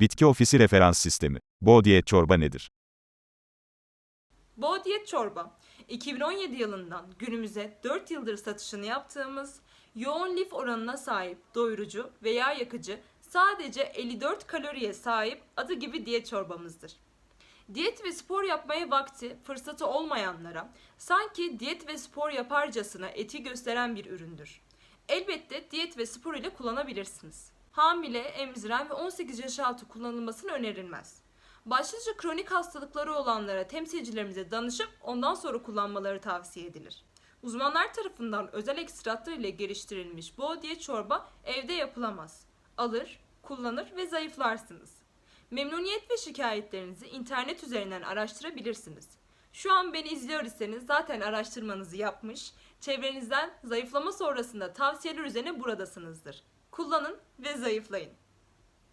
Bitki Ofisi Referans Sistemi. Bo diyet çorba nedir? Bo Diyet Çorba, 2017 yılından günümüze 4 yıldır satışını yaptığımız yoğun lif oranına sahip doyurucu ve yağ yakıcı sadece 54 kaloriye sahip adı gibi diyet çorbamızdır. Diyet ve spor yapmaya vakti, fırsatı olmayanlara sanki diyet ve spor yaparcasına eti gösteren bir üründür. Elbette diyet ve spor ile kullanabilirsiniz. Hamile, emziren ve 18 yaş altı kullanılmasını önerilmez. Başlıca kronik hastalıkları olanlara temsilcilerimize danışıp ondan sonra kullanmaları tavsiye edilir. Uzmanlar tarafından özel ekstratlar ile geliştirilmiş bu diyet çorba evde yapılamaz. Alır, kullanır ve zayıflarsınız. Memnuniyet ve şikayetlerinizi internet üzerinden araştırabilirsiniz. Şu an beni izliyor iseniz zaten araştırmanızı yapmış, çevrenizden zayıflama sonrasında tavsiyeler üzerine buradasınızdır. Kullanın ve zayıflayın.